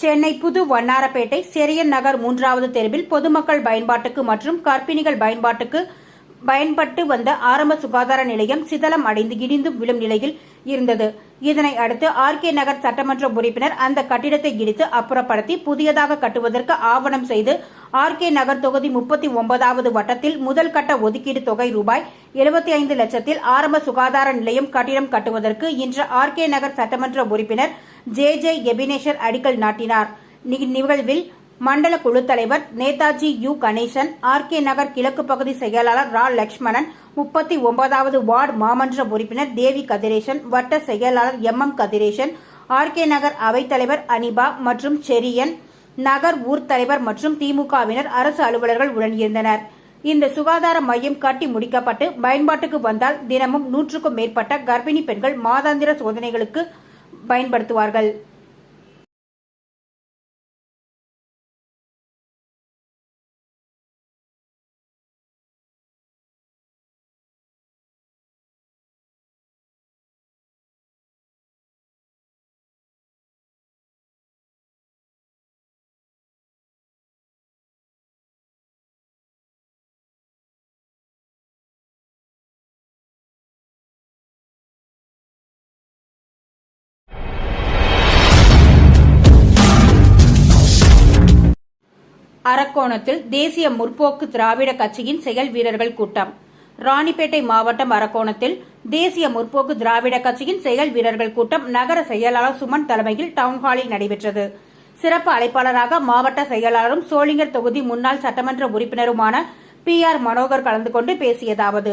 சென்னை புது வண்ணாரப்பேட்டை செரியன் நகர் மூன்றாவது தெருவில் பொதுமக்கள் பயன்பாட்டுக்கு மற்றும் கர்ப்பிணிகள் பயன்பாட்டுக்கு பயன்பட்டு வந்த ஆரம்ப சுகாதார நிலையம் சிதலம் அடைந்து இடிந்து விழும் நிலையில் இருந்தது. இதனை அடுத்து ஆர்கே நகர் சட்டமன்ற உறுப்பினர் அந்த கட்டிடத்தை இடித்து அப்புறப்படுத்தி புதியதாக கட்டுவதற்கு ஆவணம் செய்து ஆர்கே நகர் தொகுதி முப்பத்தி ஒன்பதாவது வட்டத்தில் முதல் கட்ட ஒதுக்கீடு தொகை ரூபாய் எழுபத்தி ஐந்து லட்சத்தில் ஆரம்ப சுகாதார நிலையம் கட்டிடம் கட்டுவதற்கு இன்று ஆர்கே நகர் சட்டமன்ற உறுப்பினர் ஜே ஜே எபினேஷர் அடிக்கல் நாட்டினார். நிகழ்வில் மண்டல குழு தலைவர் Netaji U. Ganesan R. K. Nagar கிழக்கு பகுதி செயலாளர் ரா. லட்சுமணன் முப்பத்தி ஒன்பதாவது வார்டு மாமன்ற உறுப்பினர் தேவி கதிரேசன் வட்ட செயலாளர் M. M. Kathiresan R. K. Nagar அவைத்தலைவர் அனிபா மற்றும் செரியன் நகர் ஊர் தலைவர் மற்றும் திமுகவினர் அரசு அலுவலர்கள் உடன் இருந்தனர் இந்த சுகாதார மையம் கட்டி முடிக்கப்பட்டு பயன்பாட்டுக்கு வந்தால் தினமும் நூற்றுக்கும் மேற்பட்ட கர்ப்பிணி பெண்கள் மாதாந்திர சோதனைகளுக்கு பயன்படுத்துவார்கள். அரக்கோணத்தில் தேசிய முற்போக்கு திராவிட கட்சியின் செயல் வீரர்கள் கூட்டம். ராணிப்பேட்டை மாவட்டம் அரக்கோணத்தில் தேசிய முற்போக்கு திராவிட கட்சியின் செயல் வீரர்கள் கூட்டம் நகர செயலாளர் சுமன் தலைமையில் டவுன்ஹாலில் நடைபெற்றது. சிறப்பு அழைப்பாளராக மாவட்ட செயலாளரும் சோளிங்கர் தொகுதி முன்னாள் சட்டமன்ற உறுப்பினருமான பி ஆர் மனோகர் கலந்து கொண்டு பேசியதாவது.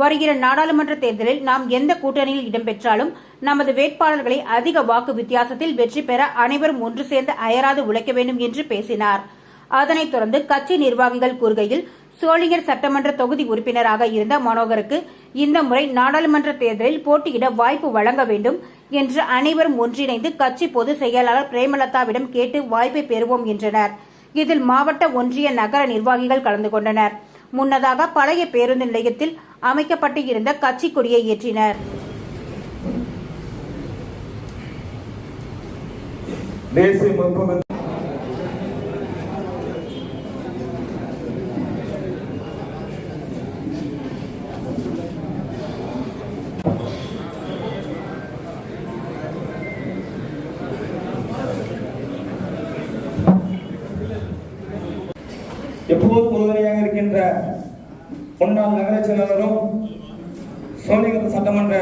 வருகிற நாடாளுமன்ற தேர்தலில் நாம் எந்த கூட்டணியில் இடம்பெற்றாலும் நமது வேட்பாளர்களை அதிக வாக்கு வித்தியாசத்தில் வெற்றி பெற அனைவரும் ஒன்று சேர்ந்து அயராது உழைக்க வேண்டும் என்று பேசினார். அதனைத் தொடர்ந்து கட்சி நிர்வாகிகள் கூறுகையில் சோளிங்கர் சட்டமன்ற தொகுதி உறுப்பினராக இருந்த மனோகருக்கு இந்த முறை நாடாளுமன்ற தேர்தலில் போட்டியிட வாய்ப்பு வழங்க வேண்டும் என்று அனைவரும் ஒன்றிணைந்து கட்சி பொதுச் செயலாளர் பிரேமலதாவிடம் கேட்டு வாய்ப்பை பெறுவோம் என்றனர். இதில் மாவட்ட ஒன்றிய நகர நிர்வாகிகள் கலந்து கொண்டனர். முன்னதாக பழைய பேருந்து நிலையத்தில் அமைக்கப்பட்டு இருந்த கட்சி கொடியை ஏற்றினர். தேசிய முன்னாள் நகர செயலாளரும் சோழிங்கர் சட்டமன்ற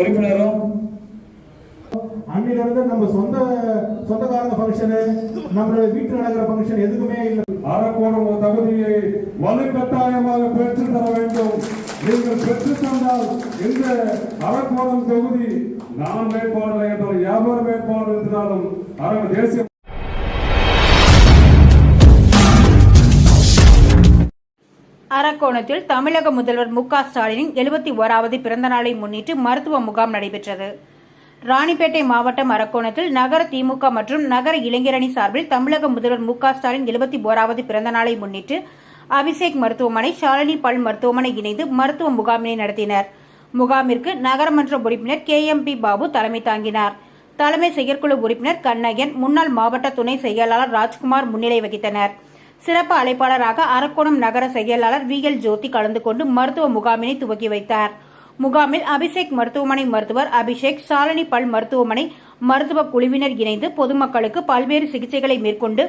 உறுப்பினரும். அன்னிலிருந்து நம்ம சொந்த சொந்தக்காரங்க ஃபங்க்ஷனு நம்மளுடைய வீட்டு நடக்கிற ஃபங்க்ஷன் எதுக்குமே இல்லை. அறக்கோணம் ஒரு தகுதியை வலுக்கட்டாயமாக பெற்றுத் தர வேண்டும். நீங்கள் பெற்று தந்தால் இந்த அறக்கோணம் தொகுதி நான் வேட்பாளர் என்றால் வியாபார வேட்பாளர் இருந்தாலும் அரவ தேசிய அரக்கோணத்தில் தமிழக முதல்வர் மு க ஸ்டாலினின் எழுபத்தி ஓராவது பிறந்த நாளை முன்னிட்டு மருத்துவ முகாம் நடைபெற்றது. ராணிப்பேட்டை மாவட்டம் அரக்கோணத்தில் நகர திமுக மற்றும் நகர இளைஞரணி சார்பில் தமிழக முதல்வர் மு க ஸ்டாலின் எழுபத்தி ஓராவது பிறந்த நாளை முன்னிட்டு அபிஷேக் மருத்துவமனை ஷாலினி பல் மருத்துவமனை இணைந்து மருத்துவ முகாமினை நடத்தினர். முகாமிற்கு நகரமன்ற உறுப்பினர் கே எம் பி பாபு தலைமை தாங்கினார். தலைமை செயற்குழு உறுப்பினர் கண்ணகன் முன்னாள் மாவட்ட துணை செயலாளர் ராஜ்குமார் முன்னிலை வகித்தனர். சிறப்பு அழைப்பாளராக அரக்கோணம் நகர செயலாளர் வி எல் ஜோதி கலந்து கொண்டு மருத்துவ முகாமினை துவக்கி வைத்தார். முகாமில் அபிஷேக் மருத்துவமனை மருத்துவர் அபிஷேக் சாலனி பல் மருத்துவமனை மருத்துவ குழுவினர் இணைந்து பொதுமக்களுக்கு பல்வேறு சிகிச்சைகளை மேற்கொண்டு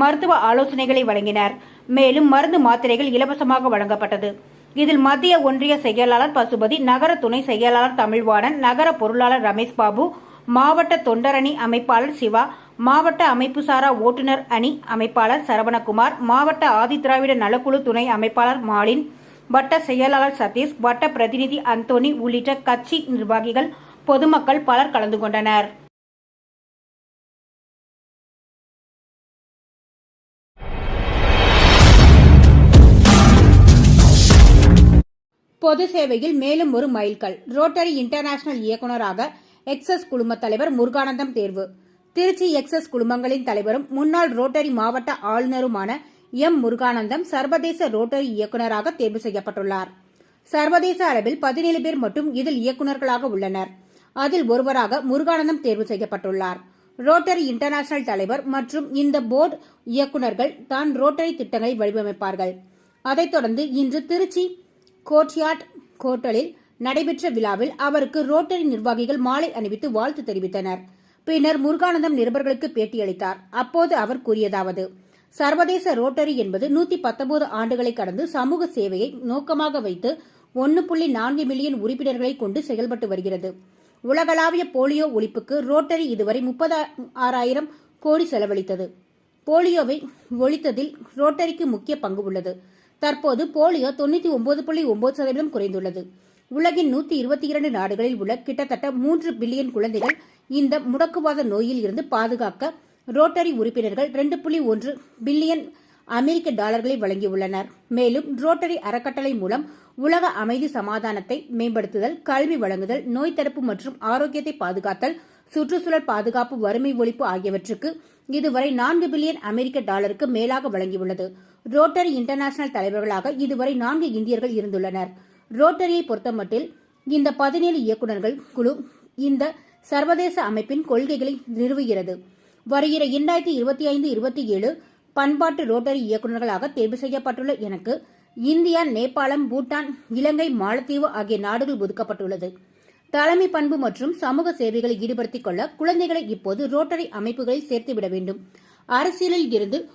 மருத்துவ ஆலோசனைகளை வழங்கினர். மேலும் மருந்து மாத்திரைகள் இலவசமாக வழங்கப்பட்டது. இதில் மத்திய ஒன்றிய செயலாளர் பசுபதி நகர துணை செயலாளர் தமிழ்வாணன் நகர பொருளாளர் ரமேஷ் பாபு மாவட்ட தொண்டரணி அமைப்பாளர் சிவா மாவட்ட அமைப்புசாரா ஓட்டுநர் அணி அமைப்பாளர் சரவணகுமார் மாவட்ட ஆதிதிராவிட நலக்குழு துணை அமைப்பாளர் மாலின் வட்ட செயலாளர் சதீஷ் வட்ட பிரதிநிதி அந்தோனி உள்ளிட்ட கட்சி நிர்வாகிகள் பொதுமக்கள் பலர் கலந்து கொண்டனர். பொது சேவையில் மேலும் ஒரு மைல்கல். ரோட்டரி இன்டர்நேஷனல் இயக்குநராக எக்ஸஸ் குழும தலைவர் முருகானந்தம் தேர்வு. திருச்சி எக்ஸஸ் குழுமங்களின் தலைவரும் முன்னாள் ரோட்டரி மாவட்ட ஆளுநருமான எம் முருகானந்தம் சர்வதேச ரோட்டரி இயக்குநராக தேர்வு செய்யப்பட்டுள்ளார். சர்வதேச அளவில் பதினேழு பேர் மட்டும் இதில் இயக்குநர்களாக உள்ளனர். அதில் ஒருவராக முருகானந்தம் தேர்வு செய்யப்பட்டுள்ளார். ரோட்டரி இன்டர்நேஷனல் தலைவர் மற்றும் இந்த போர்டு இயக்குநர்கள் தான் ரோட்டரி திட்டங்களை வடிவமைப்பார்கள். அதைத் தொடர்ந்து இன்று திருச்சி கோட்யார்ட் ஹோட்டலில் நடைபெற்ற விழாவில் அவருக்கு ரோட்டரி நிர்வாகிகள் மாலை அணிவித்து வாழ்த்து தெரிவித்தனர். பின்னர் முருகானந்தம் நிருபர்களுக்கு பேட்டியளித்தார். அப்போது அவர் கூறியதாவது சர்வதேச ரோட்டரி என்பது நூத்தி பத்தொன்பது ஆண்டுகளை கடந்து சமூக சேவையை நோக்கமாக வைத்து ஒன்னு புள்ளி நான்கு மில்லியன் உறுப்பினர்களை கொண்டு செயல்பட்டு வருகிறது. உலகளாவிய போலியோ ஒழிப்புக்கு ரோட்டரி இதுவரை முப்பது ஆறாயிரம் கோடி செலவழித்தது. போலியோவை ஒழித்ததில் ரோட்டரிக்கு முக்கிய பங்கு உள்ளது. தற்போது போலியோ தொண்ணூத்தி ஒன்பது புள்ளி ஒன்பது சதவீதம் குறைந்துள்ளது. உலகின் நூத்தி இருபத்தி இரண்டு நாடுகளில் உள்ள கிட்டத்தட்ட மூன்று பில்லியன் குழந்தைகள் இந்த முடக்குவாத நோயில் இருந்து பாதுகாக்க ரோட்டரி உறுப்பினர்கள் ரெண்டு புள்ளி ஒன்று பில்லியன் அமெரிக்க டாலர்களை வழங்கியுள்ளனர். மேலும் ரோட்டரி அறக்கட்டளை மூலம் உலக அமைதி சமாதானத்தை மேம்படுத்துதல் கல்வி வழங்குதல் நோய் தடுப்பு மற்றும் ஆரோக்கியத்தை பாதுகாத்தல் சுற்றுச்சூழல் பாதுகாப்பு வறுமை ஒழிப்பு ஆகியவற்றுக்கு இதுவரை நான்கு பில்லியன் அமெரிக்க டாலருக்கு மேலாக வழங்கியுள்ளது. ரோட்டரி இன்டர்நேஷனல் தலைவர்களாக இதுவரை நான்கு இந்தியர்கள் இருந்துள்ளனர். ரோட்டரியை பொறுத்தமட்டில் இந்த பதினேழு இயக்குநர்கள் குழு இந்த சர்வதேச அமைப்பின் கொள்கைகளை நிறுவுகிறது. வருகிற இரண்டாயிரத்தி இருபத்தி ஐந்து இருபத்தி ஏழு பண்பாட்டு ரோட்டரி இயக்குநர்களாக தேர்வு செய்யப்பட்டுள்ள எனக்கு இந்தியா நேபாளம் பூட்டான் இலங்கை மாலத்தீவு ஆகிய நாடுகள் ஒதுக்கப்பட்டுள்ளது. தலைமை பண்பு மற்றும் சமூக சேவைகளை ஈடுபடுத்திக் கொள்ள குழந்தைகளை இப்போது ரோட்டரி அமைப்புகளில் சேர்த்துவிட வேண்டும். அரசியலில் இருந்து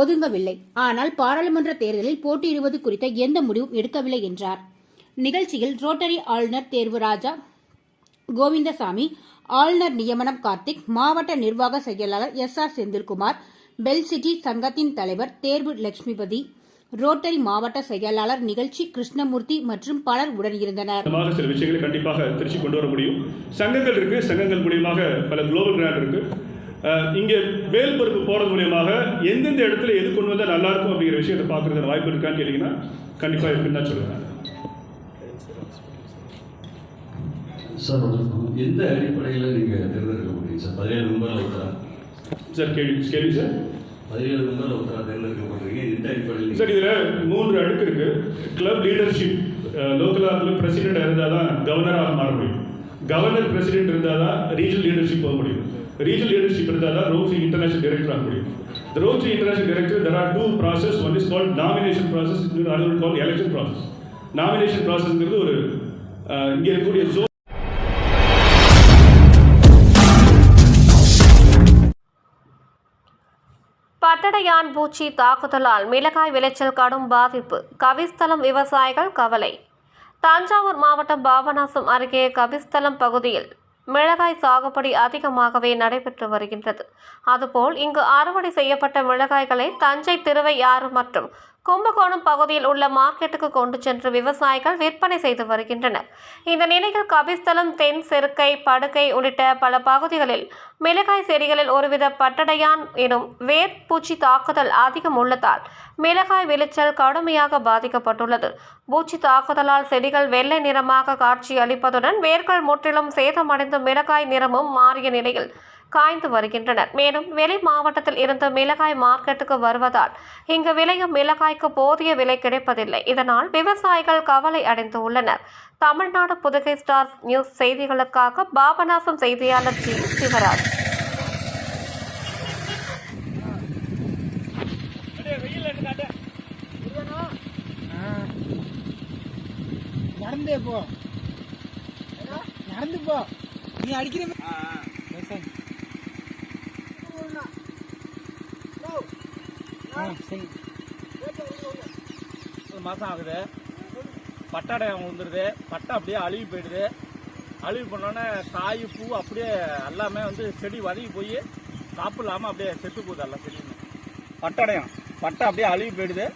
ஒதுங்கவில்லை. ஆனால் பாராளுமன்ற தேர்தலில் போட்டியிடுவது குறித்த எந்த முடிவும் எடுக்கவில்லை என்றார். நிகழ்ச்சியில் ரோட்டரி ஆளுநர் தேர்வு ராஜா கோவிந்தசாமி ஆளுநர் நியமனம் கார்த்திக் மாவட்ட நிர்வாக செயலாளர் S R Senthilkumar bell city சங்கத்தின் தலைவர் தேர்வு லட்சுமிபதி ரோட்டரி மாவட்ட செயலாளர் நிகழ்ச்சி கிருஷ்ணமூர்த்தி மற்றும் பலர் உடனிருந்தனர் சில விஷயங்களை கண்டிப்பாக திருச்சி கொண்டு வர முடியும். சங்கங்கள் இருக்கு. சங்கங்கள் மூலியமாக பல குளோபல் கிராண்ட் இருக்கு. இங்கே வேல் பொறுப்பு போறது மூலியமாக எந்தெந்த இடத்துல எது கொண்டு வந்தால் நல்லா இருக்கும் அப்படிங்கிற விஷயத்தை பார்க்கறதுக்கு வாய்ப்பு இருக்கான்னு கேட்டீங்கன்னா கண்டிப்பாக இருக்குன்னு தான் சொல்லுவேன். சார் வணக்கம் எந்த அடிப்படையில் நீங்கள் தேர்ந்தெடுக்க முடியும் சார்? பதினேழு மெம்பர் ஒருத்தரா? சார் கேள்வி கேள்வி சார். பதினேழு மெம்பர் ஒருத்தரா தேர்ந்தெடுக்க போகிறீங்க எந்த அடிப்படையில்? சார் இதில் மூன்று அடுக்கு இருக்கு. கிளப் லீடர்ஷிப் லோக்கல் பிரசிடென்ட் இருந்தால் தான் கவர்னராக மாற முடியும். கவர்னர் பிரசிடென்ட் இருந்தால் தான் ரீஜனல் லீடர்ஷிப் போக முடியும். ரீஜனல் லீடர்ஷிப் இருந்தால் தான் ரோட்ரி இன்டர்நேஷனல் டைரக்டர் ஆக முடியும். The rotary international director there are two process. One is called nomination process. another called election process. ஒரு இங்கே இருக்கக்கூடிய zone பூச்சி தாக்குதலால் மிளகாய் விளைச்சல் கடும் பாதிப்பு. கவிஸ்தலம் விவசாயிகள் கவலை. தஞ்சாவூர் மாவட்டம் பாபநாசம் அருகே கபிஸ்தலம் பகுதியில் மிளகாய் சாகுபடி அதிகமாகவே நடைபெற்று வருகின்றது. அதுபோல் இங்கு அறுவடை செய்யப்பட்ட மிளகாய்களை தஞ்சை திருவையாறு மற்றும் கும்பகோணம் பகுதியில் உள்ள மார்க்கெட்டுக்கு கொண்டு சென்று விவசாயிகள் விற்பனை செய்து வருகின்றனர். இந்த நிலையில் கபிஸ்தலம் தென் செருக்கை படுக்கை உள்ளிட்ட பல பகுதிகளில் மிளகாய் செடிகளில் ஒருவித பட்டடையான் எனும் வேர் பூச்சி தாக்குதல் அதிகம் உள்ளதால் மிளகாய் விளைச்சல் கடுமையாக பாதிக்கப்பட்டுள்ளது. பூச்சி தாக்குதலால் செடிகள் வெள்ளை நிறமாக காட்சி அளிப்பதுடன் வேர்கள் முற்றிலும் சேதமடைந்து மிளகாய் நிறமும் மாறிய நிலையில் காய்ந்து வருகின்றனர். மேலும் வெளி மாவட்டத்தில் இருந்து மிளகாய் மார்க்கெட்டுக்கு வருவதால் இங்கு விளையும் மிளகாய்க்கு போதிய விலை கிடைப்பதில்லை. இதனால் விவசாயிகள் கவலை அடைந்து உள்ளனர். தமிழ்நாடு புதுகை ஸ்டார் நியூஸ் செய்திகளுக்காக பாபநாசம் செய்தியாளர் ஜி. சிவராஜ். நடந்தே போ. நடந்து போ. நீ அடிக்கிற சரி ஒரு மாதம் ஆகுது. பட்டாடை விழுந்துருது பட்டை அப்படியே அழுகி போயிடுது. அழுகி போனோடனே காய் பூ அப்படியே எல்லாமே வந்து செடி வதங்கி போய் காப்பு இல்லாமல் அப்படியே செத்து போகுது எல்லாம் செடியுமே. பட்டாடையம். பட்டை அப்படியே அழுகி போயிடுது.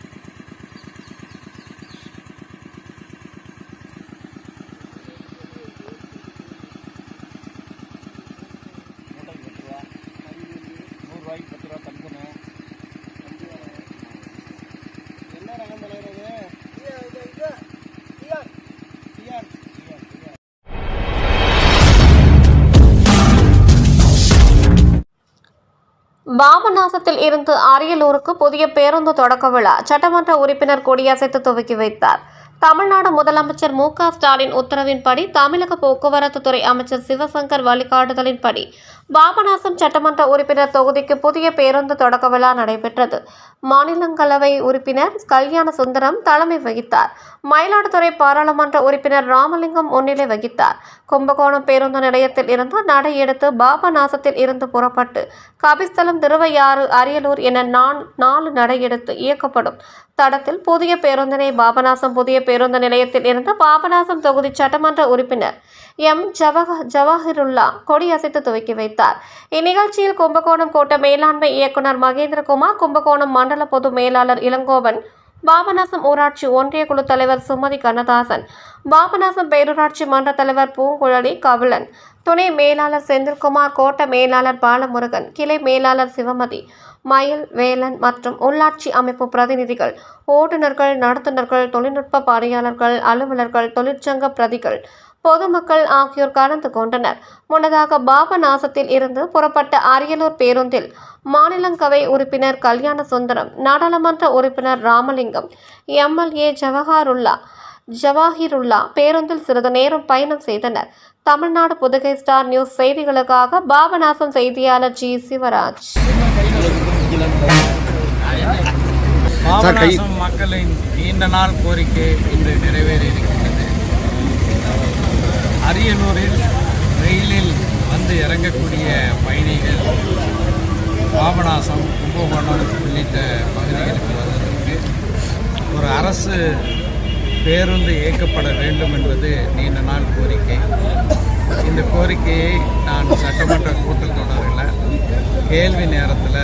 பாபநாசத்தில் இருந்து அரியலூருக்கு புதிய பேருந்து தொடக்க விழா சட்டமன்ற உறுப்பினர் கொடியசைத்து துவக்கி வைத்தார். தமிழ்நாடு முதலமைச்சர் மு க ஸ்டாலின் உத்தரவின்படி தமிழக போக்குவரத்து துறை அமைச்சர் சிவசங்கர் வழிகாட்டுதலின்படி பாபநாசம் சட்டமன்ற உறுப்பினர் தொகுதிக்கு புதிய பேருந்து தொடக்க விழா நடைபெற்றது. மாநிலங்களவை உறுப்பினர் கல்யாண சுந்தரம் தலைமை வகித்தார். மயிலாடுதுறை பாராளுமன்ற உறுப்பினர் ராமலிங்கம் முன்னிலை வகித்தார். கும்பகோணம் பேருந்து நிலையத்தில் இருந்து நடை எடுத்து பாபநாசத்தில் இருந்து புறப்பட்டு கபிஸ்தலம் திருவையாறு அரியலூர் என நான் நாலு நடை எடுத்து இயக்கப்படும். தடத்தில் புதிய பேருந்தினை பாபநாசம் புதிய பேருந்து நிலையத்தில் இருந்து பாபநாசம் தொகுதி சட்டமன்ற உறுப்பினர் எம். ஜவஹ ஜவாஹிருல்லா கொடியசைத்து துவக்கி வைத்தார். இந்நிகழ்ச்சியில் கும்பகோணம் கோட்ட மேலாண்மை இயக்குனர் மகேந்திரகுமார் கும்பகோணம் மண்டல பொது மேலாளர் இளங்கோவன் பாபநாசம் ஊராட்சி ஒன்றிய குழு தலைவர் சுமதி கண்ணதாசன் பாபநாசம் பேரூராட்சி மன்ற தலைவர் பூங்குழலி கபிலன் துணை மேலாளர் செந்தில்குமார் கோட்ட மேலாளர் பாலமுருகன் கிளை மேலாளர் சிவமதி மயில் வேலன் மற்றும் உள்ளாட்சி அமைப்பு பிரதிநிதிகள் ஓட்டுநர்கள் நடத்துனர்கள் தொழில்நுட்ப பணியாளர்கள் அலுவலர்கள் தொழிற்சங்க பிரதிகள் பொதுமக்கள் ஆகியோர் கலந்து கொண்டனர். முன்னதாக பாபநாசத்தில் இருந்து புறப்பட்ட அரியலூர் பேருந்தில் மாநிலங்களவை உறுப்பினர் கல்யாண சுந்தரம் நாடாளுமன்ற உறுப்பினர் ராமலிங்கம் எம்எல்ஏ ஜவஹருல்லா ஜவாஹிருல்லா பேருந்தில் சிறிது நேரம் பயணம் செய்தனர். தமிழ்நாடு புதுகை ஸ்டார் நியூஸ் செய்திகளுக்காக பாபநாசம் செய்தியாளர் ஜி சிவராஜ். பாபநாசம் மக்களின் நீண்ட நாள் கோரிக்கை இன்று நிறைவேறி இருக்கின்றது அரியலூரில் ரயிலில் வந்து இறங்கக்கூடிய பயணிகள் பாபநாசம் கும்பகோணம் உள்ளிட்ட பகுதிகளுக்கு வருவதற்கு ஒரு அரசு பேருந்து இயக்கப்பட வேண்டும் என்பது நீண்ட நாள் கோரிக்கை. இந்த கோரிக்கையை நான் சட்டமன்ற கூட்டத்தொடரில் கேள்வி நேரத்தில்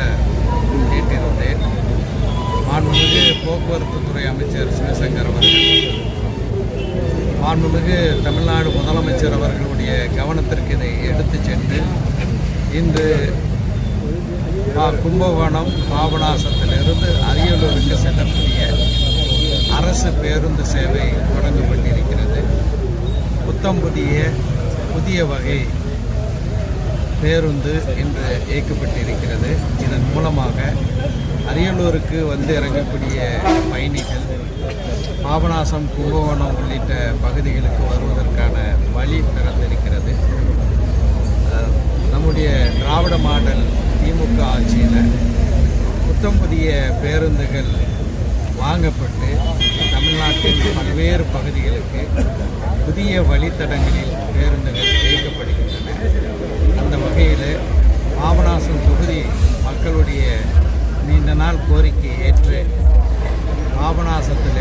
கேட்டிருந்தேன். மாண்புமிகு போக்குவரத்துத்துறை அமைச்சர் சிவசங்கர் அவர்கள் மாண்புமிகு தமிழ்நாடு முதலமைச்சர் அவர்களுடைய கவனத்திற்கு இதை எடுத்து சென்று இன்று கும்பகோணம் பாபநாசத்திலிருந்து அரியலூருக்கு செல்லக்கூடிய அரசு பேருந்து சேவை தொடங்கப்பட்டிருக்கிறது. புத்தம் புதிய புதிய வகை பேருந்து இன்று இயக்கப்பட்டிருக்கிறது. இதன் மூலமாக அரியலூருக்கு வந்து இறங்கக்கூடிய பயணிகள் பாபநாசம் கும்பகோணம் உள்ளிட்ட பகுதிகளுக்கு வருவதற்கான வழி பிறந்திருக்கிறது. நம்முடைய திராவிட மாடல் திமுக ஆட்சியில் புத்தம் புதிய பேருந்துகள் வாங்கப்பட்டு தமிழ்நாட்டின் பல்வேறு பகுதிகளுக்கு புதிய வழித்தடங்களில் பேருந்துகள் இயக்கப்படுகின்றன. அந்த வகையில் பாபநாசம் தொகுதி மக்களுடைய நீண்ட நாள் கோரிக்கை ஏற்று பாபநாசத்திலிருந்து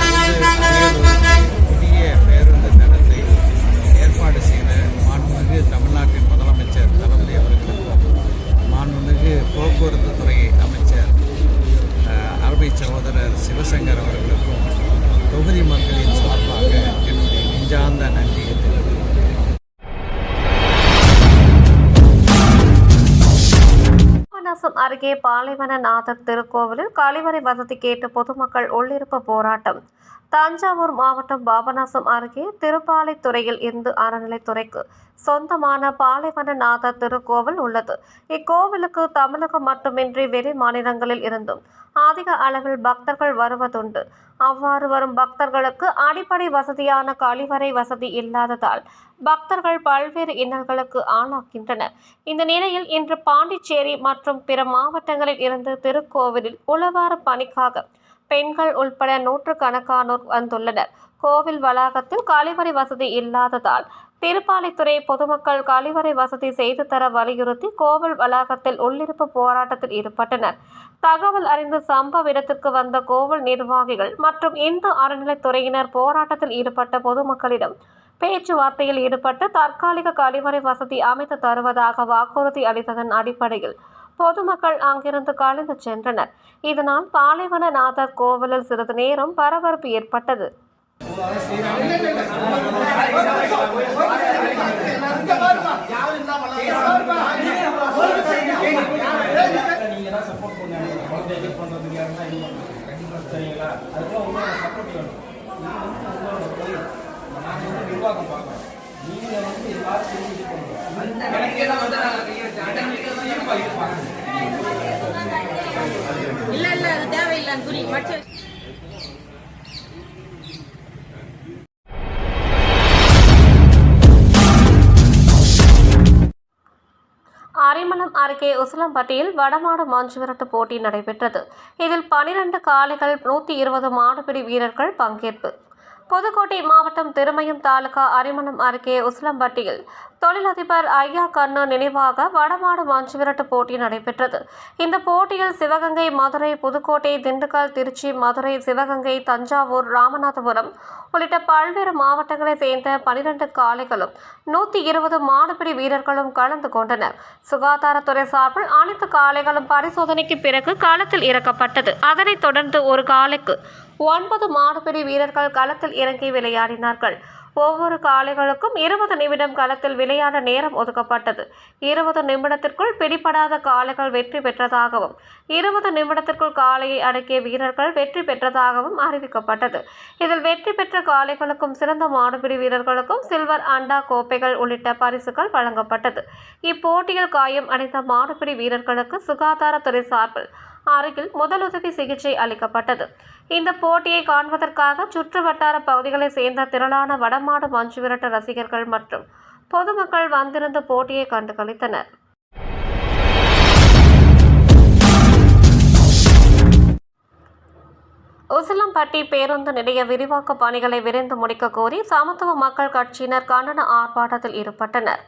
அருகே பாலைவனநாதர் திருக்கோவிலில் கழிவறை வசதி கேட்டு பொதுமக்கள் உள்ளிருப்பு போராட்டம். தஞ்சாவூர் மாவட்டம் பாபநாசம் அருகே திருப்பாலைத்துறையில் இந்து அறநிலைத்துறைக்கு சொந்தமான பாலைவனநாதர் திருக்கோவில் உள்ளது. இக்கோவிலுக்கு தமிழகம் மட்டுமின்றி வெளி மாநிலங்களில் இருந்தும் அதிக அளவில் பக்தர்கள் வருவதுண்டு. அவ்வாறு வரும் பக்தர்களுக்கு அடிப்படை வசதியான கழிவறை வசதி இல்லாததால் பக்தர்கள் பல்வேறு இன்னல்களுக்கு ஆளாகின்றனர். இந்த நிலையில் இன்று பாண்டிச்சேரி மற்றும் பிற மாவட்டங்களில் இருந்து திருக்கோவிலில் உளவார பணிக்காக பெண்கள் உள்பட நூற்றுக்கணக்கானோர் வந்துள்ளனர். கோவில் வளாகத்தில் கழிவறை வசதி இல்லாததால் திருப்பாலைத்துறை பொதுமக்கள் கழிவறை வசதி செய்து தர வலியுறுத்தி கோவில் வளாகத்தில் உள்ளிருப்பு போராட்டத்தில் ஈடுபட்டனர். தகவல் அறிந்து சம்பவ இடத்திற்கு வந்த கோவில் நிர்வாகிகள் மற்றும் இந்து அறநிலைத்துறையினர் போராட்டத்தில் ஈடுபட்ட பொதுமக்களிடம் பேச்சுவார்த்தையில் ஈடுபட்டு தற்காலிக கழிவறை வசதி அமைத்து தருவதாக வாக்குறுதி அளித்ததன் அடிப்படையில் பொதுமக்கள் அங்கிருந்து கலைந்து சென்றனர். இதனால் பாலைவனநாதர் கோவிலில் சிறிது நேரம் பரபரப்பு ஏற்பட்டது. உசிலம்பட்டியில் வடமாடு மாஞ்சுவிரட்டு போட்டி நடைபெற்றது. இதில் பனிரெண்டு காளைகள் நூற்றி இருபது மாடுபிடி வீரர்கள் பங்கேற்பு. புதுக்கோட்டை மாவட்டம் திருமயம் தாலுகா அரிமணம் அருகே உசிலம்பட்டியில் தொழிலதிபர் ஐயா கண்ணு நினைவாக வடமாடு மஞ்சுவிரட்டு போட்டி நடைபெற்றது. இந்த போட்டியில் சிவகங்கை மதுரை புதுக்கோட்டை திண்டுக்கல் திருச்சி மதுரை சிவகங்கை தஞ்சாவூர் ராமநாதபுரம் உள்ளிட்ட பல்வேறு மாவட்டங்களைச் சேர்ந்த பனிரெண்டு காளைகளும் நூற்றி இருபது மாடுபிடி வீரர்களும் கலந்து கொண்டனர். சுகாதாரத்துறை சார்பில் அனைத்து காளைகளும் பரிசோதனைக்கு பிறகு களத்தில் இறக்கப்பட்டது. அதனைத் தொடர்ந்து ஒரு காளைக்கு ஒன்பது மாடுபிடி வீரர்கள் களத்தில் இறங்கி விளையாடினார்கள். ஒவ்வொரு காளைகளுக்கும் இருபது நிமிடம் களத்தில் விளையாட நேரம் ஒதுக்கப்பட்டது. இருபது நிமிடத்திற்குள் பிடிபடாத காளைகள் வெற்றி பெற்றதாகவும் இருபது நிமிடத்திற்குள் காளையை அடக்கிய வீரர்கள் வெற்றி பெற்றதாகவும் அறிவிக்கப்பட்டது. இதில் வெற்றி பெற்ற காளைகளுக்கும் சிறந்த மாடுபிடி வீரர்களுக்கும் சில்வர் அண்டா கோப்பைகள் உள்ளிட்ட பரிசுகள் வழங்கப்பட்டது. இப்போட்டியில் காயம் அடைந்த மாடுபிடி வீரர்களுக்கு சுகாதாரத்துறை சார்பில் அருகில் முதலுதவி சிகிச்சை அளிக்கப்பட்டது. இந்த போட்டியை காண்பதற்காக சுற்று வட்டார பகுதிகளைச் சேர்ந்த திரளான வடமாடு மஞ்சு விரட்ட ரசிகர்கள் மற்றும் பொதுமக்கள் வந்திருந்த போட்டியை கண்டு கழித்தனர் உசிலம்பட்டி பேருந்து நிலைய விரிவாக்க பணிகளை விரைந்து முடிக்க கோரி சமத்துவ மக்கள் கட்சியினர் கண்டன ஆர்ப்பாட்டத்தில் ஈடுபட்டனர்.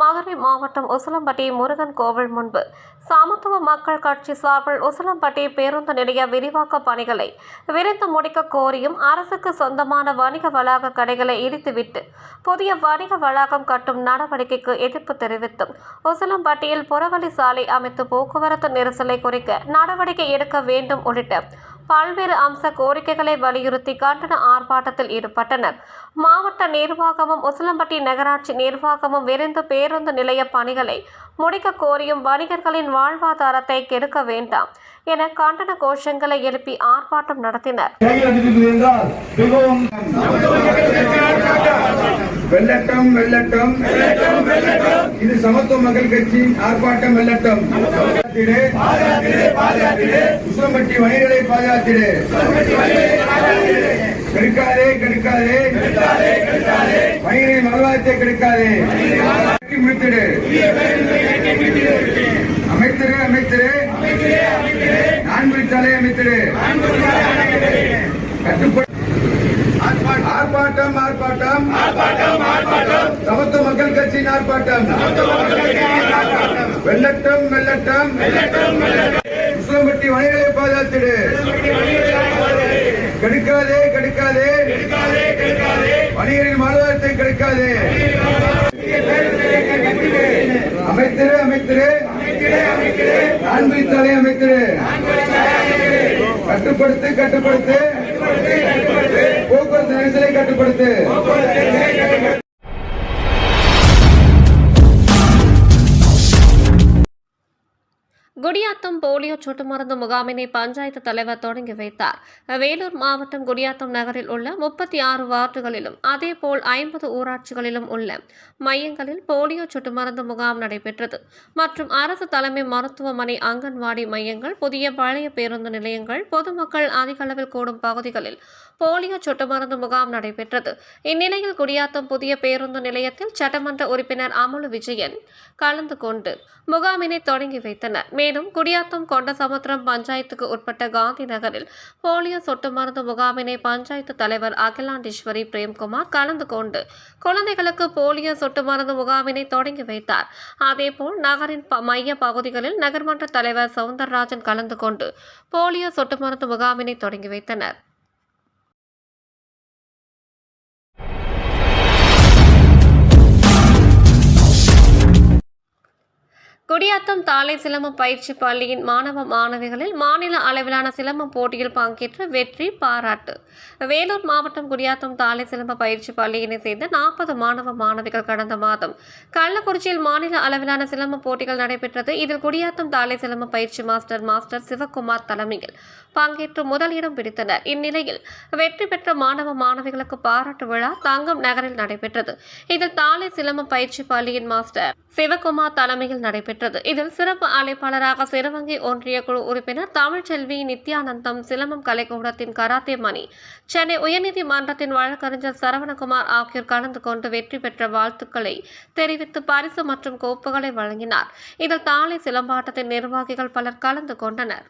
மதுரை மாவட்டம் உசிலம்பட்டி முருகன் கோவில் முன்பு சமத்துவ மக்கள் கட்சி சார்பில் உசிலம்பட்டி பேருந்து நிலைய விரிவாக்க பணிகளை விரைந்து முடிக்க கோரியும் அரசுக்கு சொந்தமான வணிக வளாக கடைகளை இடித்துவிட்டு புதிய வணிக வளாகம் கட்டும் நடவடிக்கைக்கு எதிர்ப்பு தெரிவித்தும் உசிலம்பட்டியில் புறவழி சாலை அமைத்து போக்குவரத்து நெரிசலை குறைக்க நடவடிக்கை எடுக்க வேண்டும் உள்ளிட்ட பல்வேறு அம்ச கோரிக்கைகளை வலியுறுத்தி கண்டன ஆர்ப்பாட்டத்தில் ஈடுபட்டனர். மாவட்ட நிர்வாகமும் உசிலம்பட்டி நகராட்சி நிர்வாகமும் விரைந்து பேருந்து நிலைய பணிகளை முடிக்க கோரியும் வணிகர்களின் வாழ்வாதாரத்தை கெடுக்க வேண்டாம் என கண்டன கோஷங்களை எழுப்பி ஆர்ப்பாட்டம் நடத்தினர். வெள்ளட்டம் வெள்ளட்டம். இது சமத்துவ மக்கள் கட்சியின் ஆர்ப்பாட்டம் வெள்ளட்டம். உசிலம்பட்டி வணிகளை பாதுகாத்திடு. கெடுக்காதே கெடுக்காதே. வணிகளின் வருவாயத்தை கெடுக்காதே. முடித்திடு அமைத்திரு அமைத்திரு நான்கு சாலை அமைத்திரு கட்டுப்பட ஆர்ப்பாட்டம் ஆர்ப்பாட்டம் சமத்துவ மக்கள் கட்சியின் ஆர்ப்பாட்டம். வெள்ளட்டம் வெள்ளட்டம் உசிலம்பட்டி வணிகளை பாதுகாத்திடு கெடுக்காதே கெடுக்காதே. வணிகரின் வாழ்வாதாரத்தை கெடுக்காதே. அமைத்திரு அமைத்திரு. நான்கு சாலை அமைத்திரு. கட்டுப்படுத்து கட்டுப்படுத்து. நெரிசலை கட்டுப்படுத்து. குடியாத்தம் போலியோ சொட்டு மருந்து முகாமினை பஞ்சாயத்து தலைவர் தொடங்கி வைத்தார். வேலூர் மாவட்டம் குடியாத்தம் நகரில் உள்ள முப்பத்தி ஆறு வார்டுகளிலும் அதேபோல் ஐம்பது ஊராட்சிகளிலும் உள்ள மையங்களில் போலியோ சொட்டு மருந்து முகாம் நடைபெற்றது. மற்றும் அரசு தலைமை மருத்துவமனை அங்கன்வாடி மையங்கள் புதிய பழைய பேருந்து நிலையங்கள் பொதுமக்கள் அதிக அளவில் கூடும் பகுதிகளில் போலியோ சொட்டு மருந்து முகாம் நடைபெற்றது. இந்நிலையில் குடியாத்தம் புதிய பேருந்து நிலையத்தில் சட்டமன்ற உறுப்பினர் அமலு விஜயன் கலந்து கொண்டு முகாமினை தொடங்கி வைத்தனர். மேலும் குடியாத்தம் கொண்ட சமுத்திரம் பஞ்சாயத்துக்கு உட்பட்ட காந்தி நகரில் போலியோ சொட்டு மருந்து முகாமினை பஞ்சாயத்து தலைவர் அகிலாண்டீஸ்வரி பிரேம்குமார் கலந்து கொண்டு குழந்தைகளுக்கு போலியோ சொட்டு மருந்து முகாமினை தொடங்கி வைத்தார். அதேபோல் நகரின் மைய பகுதிகளில் நகர்மன்ற தலைவர் சவுந்தரராஜன் கலந்து கொண்டு போலியோ சொட்டு மருந்து முகாமினை தொடங்கி வைத்தனர். குடியாத்தம் தாலை சிலம்பம் பயிற்சி பள்ளியின் மாணவ மாணவிகளில் மாநில அளவிலான சிலம்பம் போட்டியில் பங்கேற்று வெற்றி பாராட்டு. வேலூர் மாவட்டம் குடியாத்தம் தாலை சிலம்ப பயிற்சி பள்ளியினை சேர்ந்த நாற்பது மாணவ மாணவிகள் கடந்த மாதம் கள்ளக்குறிச்சியில் மாநில அளவிலான சிலம்ப போட்டிகள் நடைபெற்றது. இதில் குடியாத்தம் தாலை சிலம்ப பயிற்சி மாஸ்டர் மாஸ்டர் சிவகுமார் தலைமையில் பங்கேற்று முதலிடம் பிடித்தனர். இந்நிலையில் வெற்றி பெற்ற மாணவ மாணவிகளுக்கு பாராட்டு விழா தங்கம் நகரில் நடைபெற்றது. இதில் தாலை சிலம்ப பயிற்சி பள்ளியின் மாஸ்டர் சிவகுமார் தலைமையில் நடைபெற்றது நடைபெற்றது இதில் சிறப்பு அழைப்பாளராக சிறுவங்கி ஒன்றிய குழு உறுப்பினர் தமிழ்ச்செல்வி நித்யானந்தம் சிலம்பம் கலைக்கூடத்தின் கராத்தே மணி சென்னை உயர்நீதிமன்றத்தின் வழக்கறிஞர் சரவணகுமார் ஆகியோர் கலந்து கொண்டு வெற்றி பெற்ற வாழ்த்துக்களை தெரிவித்து பரிசு மற்றும் கோப்புகளை வழங்கினார். இதில் தாலை சிலம்பாட்டத்தின் நிர்வாகிகள் பலர் கலந்து கொண்டனர்.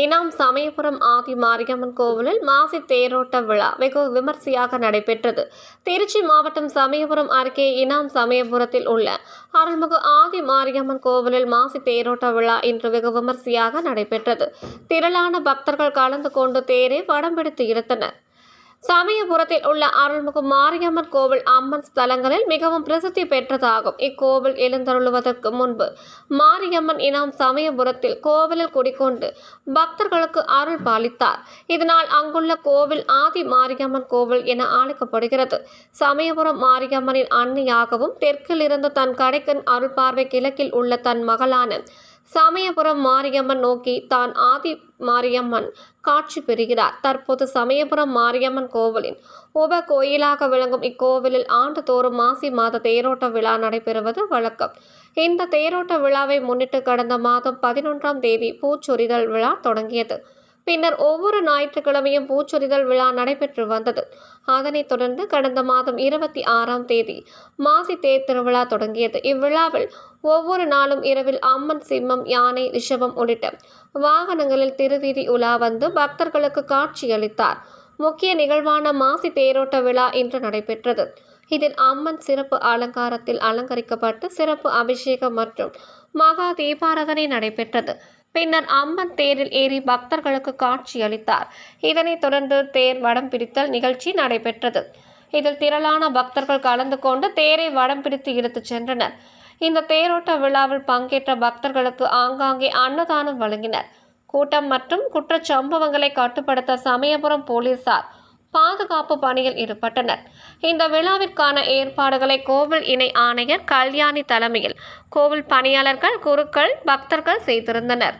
இனாம் சமயபுரம் ஆதி மாரியம்மன் கோவிலில் மாசி தேரோட்ட விழா வெகு விமர்சையாக நடைபெற்றது. திருச்சி மாவட்டம் சமயபுரம் அருகே இனாம் சமயபுரத்தில் உள்ள அருள்மிகு ஆதி மாரியம்மன் கோவிலில் மாசி தேரோட்ட விழா இன்று வெகு விமர்சையாக நடைபெற்றது. திரளான பக்தர்கள் கலந்து கொண்டு தேரை படம் பிடித்து இழுத்தனர். சமயபுரத்தில் உள்ள அருள்மிகு மாரியம்மன் கோவில் அம்மன் ஸ்தலங்களில் மிகவும் பிரசித்தி பெற்றதாகும். இக்கோவில் எழுந்தருளுவதற்கு முன்பு மாரியம்மன் இனம் சமயபுரத்தில் கோவிலில் குடிக்கொண்டு பக்தர்களுக்கு அருள் பாலித்தார். இதனால் அங்குள்ள கோவில் ஆதி மாரியம்மன் கோவில் என அழைக்கப்படுகிறது. சமயபுரம் மாரியம்மனின் அன்னையாகவும் தெற்கில் இருந்து தன் கடைக்கன் அருள் பார்வை கிழக்கில் உள்ள தன் மகளான சமயபுரம் மாரியம்மன் நோக்கி தான் ஆதி மாரியம்மன் காட்சி பெறுகிறார். தற்போது சமயபுரம் மாரியம்மன் கோவிலின் உப கோயிலாக விளங்கும் இக்கோவிலில் ஆண்டுதோறும் மாசி மாத தேரோட்ட விழா நடைபெறுவது வழக்கம். இந்த தேரோட்ட விழாவை முன்னிட்டு கடந்த மாதம் பதினொன்றாம் தேதி பூச்சொரிதல் விழா தொடங்கியது. பின்னர் ஒவ்வொரு ஞாயிற்றுக்கிழமையும் பூச்சொரிதல் விழா நடைபெற்று வந்தது. அதனைத் தொடர்ந்து கடந்த மாதம் இருபத்தி ஆறாம் தேதி மாசி தேர் திருவிழா தொடங்கியது. இவ்விழாவில் ஒவ்வொரு நாளும் இரவில் அம்மன் சிம்மம் யானை ரிஷபம் உள்ளிட்ட வாகனங்களில் திருவீதி உலா வந்து பக்தர்களுக்கு காட்சியளித்தார். முக்கிய நிகழ்வான மாசி தேரோட்ட விழா இன்று நடைபெற்றது. இதில் அம்மன் சிறப்பு அலங்காரத்தில் அலங்கரிக்கப்பட்டு சிறப்பு அபிஷேகம் மற்றும் மகா தீபாராதனை நடைபெற்றது. பின்னர் அம்மன் தேரில் ஏறி பக்தர்களுக்கு காட்சியளித்தார். இதனைத் தொடர்ந்து தேர் வடம் பிடித்தல் நிகழ்ச்சி நடைபெற்றது. இதில் திரளான பக்தர்கள் கலந்து கொண்டு தேரை வடம் பிடித்து இழுத்துச் சென்றனர். இந்த தேரோட்ட விழாவில் பங்கேற்ற பக்தர்களுக்கு ஆங்காங்கே அன்னதானம் வழங்கினர். கூட்டம் மற்றும் குற்ற சம்பவங்களை கட்டுப்படுத்த சமயபுரம் போலீசார் பாதுகாப்பு பணியில் ஈடுபட்டனர். இந்த விழாவிற்கான ஏற்பாடுகளை கோவில் இணை ஆணையர் கல்யாணி தலைமையில் கோவில் பணியாளர்கள் குருக்கள் பக்தர்கள் செய்திருந்தனர்.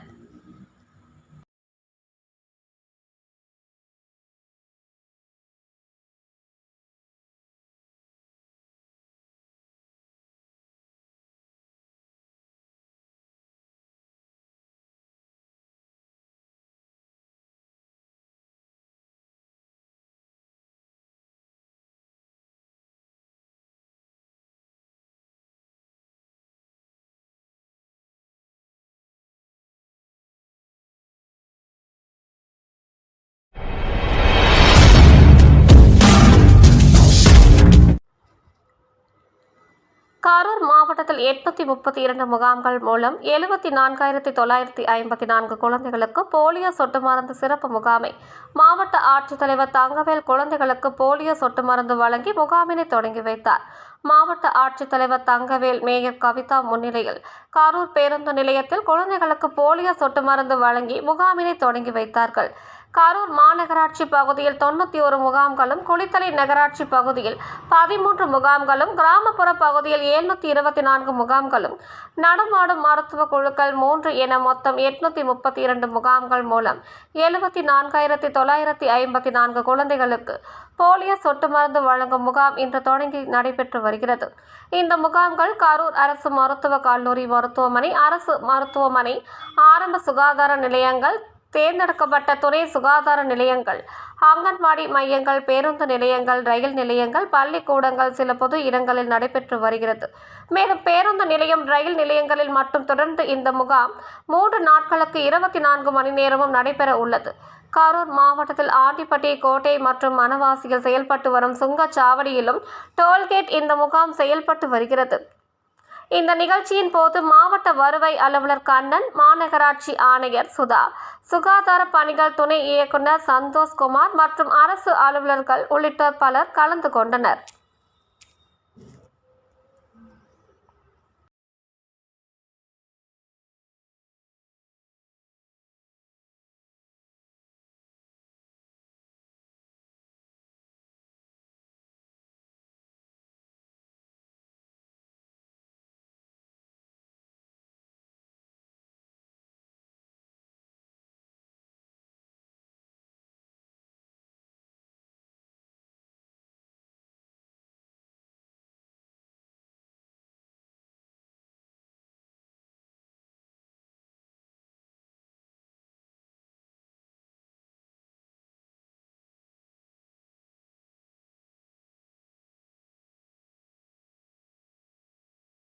கரூர் மாவட்டத்தில் எட்நூத்தி முப்பத்தி இரண்டு முகாம்கள் மூலம் எழுபத்தி நான்காயிரத்தி தொள்ளாயிரத்தி ஐம்பத்தி நான்கு குழந்தைகளுக்கு போலியோ சொட்டு மருந்து சிறப்பு முகாமை மாவட்ட ஆட்சித்தலைவர் தங்கவேல் குழந்தைகளுக்கு போலியோ சொட்டு மருந்து வழங்கி முகாமினை தொடங்கி வைத்தார். மாவட்ட ஆட்சித்தலைவர் தங்கவேல் மேயர் கவிதா முன்னிலையில் கரூர் பேருந்து நிலையத்தில் குழந்தைகளுக்கு போலியோ சொட்டு மருந்து வழங்கி முகாமினை தொடங்கி வைத்தார்கள். கரூர் மாநகராட்சி பகுதியில் தொண்ணூற்றி ஒரு முகாம்களும் குளித்தலை நகராட்சி பகுதியில் பதிமூன்று முகாம்களும் கிராமப்புற பகுதியில் எழுநூற்றி இருபத்தி நான்கு முகாம்களும். நடமாடும் மருத்துவ குழுக்கள் மூன்று என மொத்தம் எட்நூத்தி முப்பத்தி இரண்டு முகாம்கள் மூலம் எழுபத்தி நான்காயிரத்தி தொள்ளாயிரத்தி ஐம்பத்தி நான்கு குழந்தைகளுக்கு போலியோ சொட்டு மருந்து வழங்கும் முகாம் இன்று தொடங்கி நடைபெற்று வருகிறது. இந்த முகாம்கள் கரூர் அரசு மருத்துவக் கல்லூரி மருத்துவமனை அரசு மருத்துவமனை ஆரம்ப சுகாதார நிலையங்கள் தேர்ந்தெடுக்கப்பட்ட துணை சுகாதார நிலையங்கள் அங்கன்வாடி மையங்கள் பேருந்து நிலையங்கள் ரயில் நிலையங்கள் பள்ளிக்கூடங்கள் சில பொது இடங்களில் நடைபெற்று வருகிறது. மேலும் பேருந்து நிலையம் ரயில் நிலையங்களில் மட்டும் தொடர்ந்து இந்த முகாம் மூன்று நாட்களுக்கு இருபத்தி நான்கு மணி நேரமும் நடைபெற உள்ளது. கரூர் மாவட்டத்தில் ஆண்டிப்பட்டி கோட்டை மற்றும் மணவாசியில் செயல்பட்டு வரும் சுங்கச்சாவடியிலும் டோல்கேட் இந்த முகாம் செயல்பட்டு வருகிறது. இந்த நிகழ்ச்சியின் போது மாவட்ட வருவாய் அலுவலர் கண்ணன் மாநகராட்சி ஆணையர் சுதா சுகாதார பணிகள் துணை இயக்குனர் சந்தோஷ்குமார் மற்றும் அரசு அலுவலர்கள் உள்ளிட்ட பலர் கலந்து கொண்டனர்.